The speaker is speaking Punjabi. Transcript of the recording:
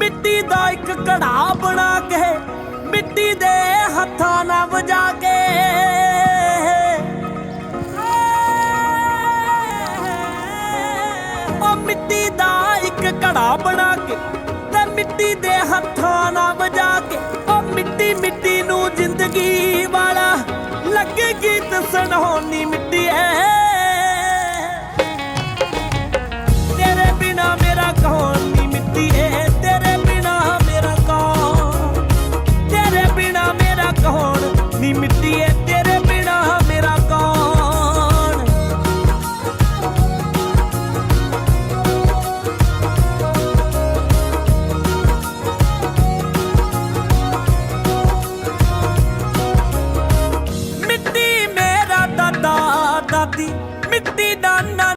ਮਿੱਟੀ ਦਾ ਇੱਕ ਘੜਾ ਬਣਾ ਕੇ, ਮਿੱਟੀ ਦੇ ਹੱਥਾਂ ਨਾਲ ਵਜਾ ਕੇ। ਉਹ ਮਿੱਟੀ ਦਾ ਇੱਕ ਘੜਾ ਬਣਾ ਕੇ, ਤੇ ਮਿੱਟੀ ਦੇ ਹੱਥਾਂ ਨਾਲ ਵਜਾ ਕੇ। ਉਹ ਮਿੱਟੀ ਮਿੱਟੀ ਨੂੰ ਜ਼ਿੰਦਗੀ ਵਾਲਾ ਲੱਗੇ ਗੀਤ ਸੁਣਾਉਣੀ ਮਿੱਟੀ திருப்தி தான் நான்